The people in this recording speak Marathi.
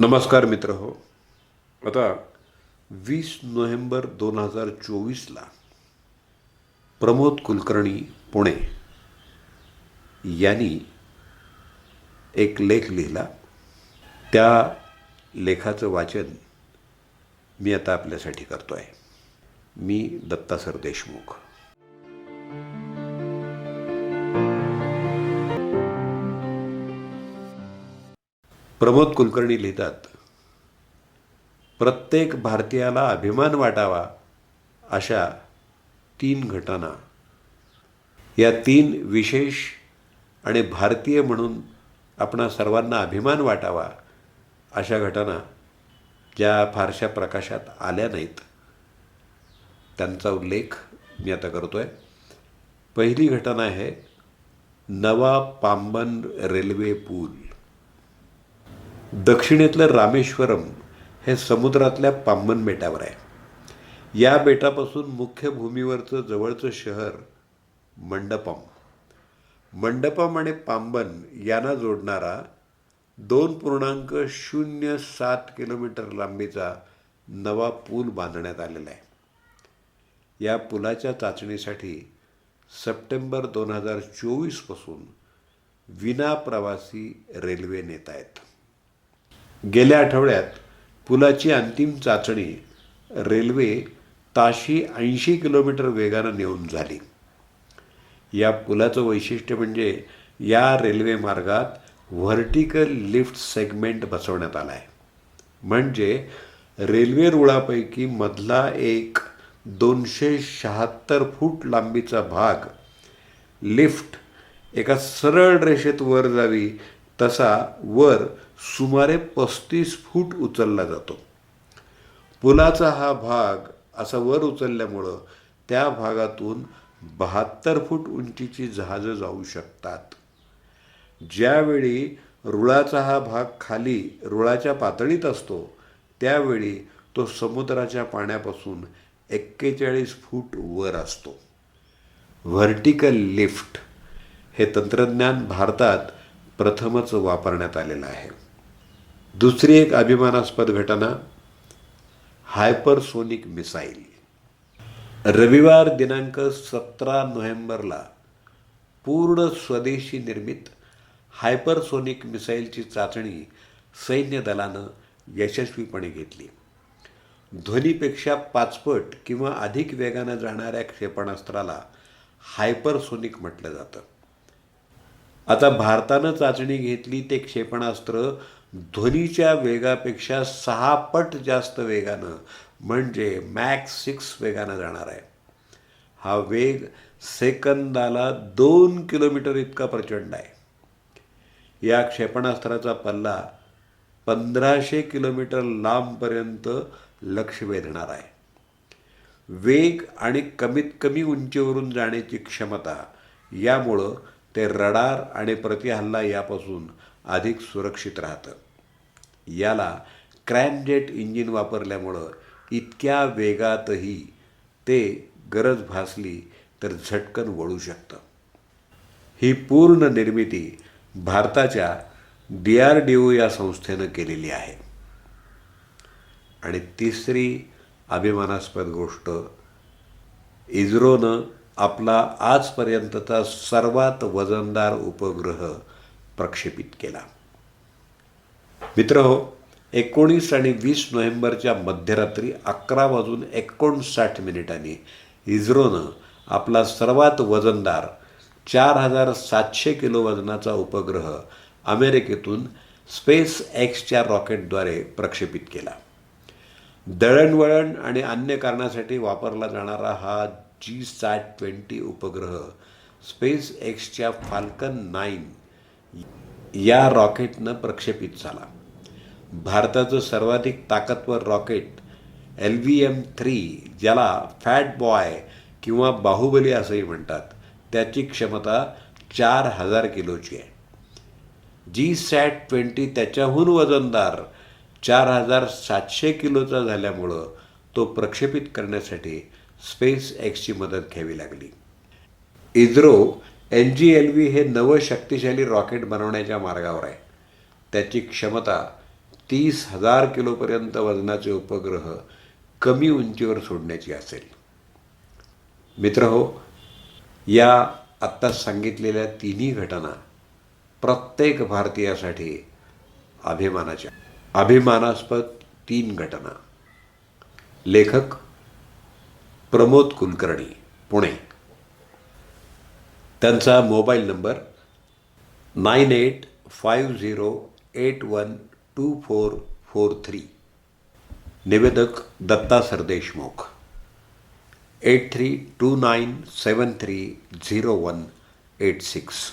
नमस्कार मित्र हो. आता वीस नोव्हेंबर दोन हजार चोवीसला प्रमोद कुलकर्णी पुणे यांनी एक लेख लिहिला. त्या लेखाचं वाचन मी आता आपल्यासाठी करतो आहे मी दत्तासर देशमुख. प्रमोद कुलकर्णी लिहितात प्रत्येक भारतीयाला अभिमान वाटावा अशा तीन घटना. या तीन विशेष आणि भारतीय म्हणून आपणा सर्वांना अभिमान वाटावा अशा घटना ज्या फारशा प्रकाशात आल्या नाहीत. त्यांचा उल्लेख मी आता करतो आहे पहिली घटना आहे नवा पांबन रेल्वे पूल. दक्षिणेतलं रामेश्वरम हे समुद्रातल्या पांबन बेटावर आहे. या बेटापासून मुख्य भूमीवरचं जवळचं शहर मंडपम. मंडपम आणि पांबन यांना जोडणारा दोन पूर्णांक शून्य सात किलोमीटर लांबीचा नवा पूल बांधण्यात आलेला आहे. या पुलाच्या चाचणीसाठी सप्टेंबर दोन हजार चोवीसपासून विना प्रवासी रेल्वे नेत आहेत. गेल्या आठवड्यात पुलाची अंतिम चाचणी रेल्वे ताशी ऐंशी किलोमीटर वेगानं नेऊन झाली. या पुलाचं वैशिष्ट्य म्हणजे या रेल्वे मार्गात व्हर्टिकल लिफ्ट सेगमेंट बसवण्यात आला आहे म्हणजे रेल्वे रुळापैकी मधला एक दोनशे शहात्तर फूट लांबीचा भाग लिफ्ट एका सरळ रेषेत वर जावी तसा वर सुमारे पस्तीस फूट उचलला जातो. पुलाचा हा भाग असा वर उचलल्यामुळं त्या भागातून बहात्तर फूट उंचीची जहाजं जाऊ शकतात. ज्यावेळी रुळाचा हा भाग खाली रुळाच्या पातळीत असतो त्यावेळी तो समुद्राच्या पाण्यापासून एक्केचाळीस फूट वर असतो. व्हर्टिकल लिफ्ट हे तंत्रज्ञान भारतात प्रथमच वापरण्यात आलेलं आहे. दुसरी एक अभिमानास्पद घटना हायपरसोनिक मिसाईल. रविवार दिनांक सतरा नोव्हेंबरला पूर्ण स्वदेशी निर्मित हायपरसोनिक मिसाईलची चाचणी सैन्य दलानं यशस्वीपणे घेतली. ध्वनीपेक्षा पाचपट किंवा अधिक वेगानं जाणाऱ्या क्षेपणास्त्राला हायपरसोनिक म्हटलं जातं. आता भारतानं चाचणी घेतली ते क्षेपणास्त्र ध्वनीच्या वेगापेक्षा सहा पट जास्त वेगानं म्हणजे मॅक्स सिक्स वेगानं जाणार आहे. हा वेग सेकंदाला दोन किलोमीटर इतका प्रचंड आहे. या क्षेपणास्त्राचा पल्ला पंधराशे किलोमीटर लांबपर्यंत लक्ष वेधणार आहे. वेग आणि कमीत कमी उंचीवरून जाण्याची क्षमता यामुळं ते रडार आणि प्रतिहल्ला यापासून अधिक सुरक्षित राहतं. याला क्रॅनजेट इंजिन वापरल्यामुळं इतक्या वेगातही ते गरज भासली तर झटकन वळू शकतं. ही पूर्ण निर्मिती भारताच्या डी आर डी ओ या संस्थेनं केलेली आहे. आणि तिसरी अभिमानास्पद गोष्ट इस्रोनं आपला आजपर्यंतचा सर्वात वजनदार उपग्रह प्रक्षेपित केला. मित्र हो एकोणीस आणि वीस नोव्हेंबरच्या मध्यरात्री अकरा वाजून एकोणसाठ मिनिटांनी इस्रोनं आपला सर्वात वजनदार चार हजार सातशे किलो वजनाचा उपग्रह अमेरिकेतून स्पेस एक्सच्या रॉकेटद्वारे प्रक्षेपित केला. दळणवळण आणि अन्य कारणासाठी वापरला जाणारा हा जी सॅट ट्वेंटी उपग्रह स्पेस एक्सच्या फाल्कन नाईन या रॉकेटनं प्रक्षेपित झाला. भारताचं सर्वाधिक ताकदवर rocket L V M three ज्याला फॅट बॉय किंवा बाहुबली असंही म्हणतात त्याची क्षमता चार हजार किलोची आहे. जी सॅट ट्वेंटी त्याच्याहून वजनदार चार हजार सातशे किलोचा झाल्यामुळं तो प्रक्षेपित करण्यासाठी स्पेस एक्सची मदत घ्यावी लागली. ISRO N G L V हे नवं शक्तिशाली रॉकेट बनवण्याच्या मार्गावर आहे. त्याची क्षमता तीस हजार किलोपर्यंत वजनाचे उपग्रह कमी उंचीवर सोडण्याची असेल. मित्र हो या आत्ता सांगितलेल्या तिन्ही घटना प्रत्येक भारतीयासाठी अभिमानाच्या अभिमानास्पद तीन घटना. लेखक प्रमोद कुलकर्णी पुणे. त्यांचा mobile number nine eight five zero eight one two four four three. निवेदक Datta Sardeshmukh. Eight three two nine seven three zero one eight six.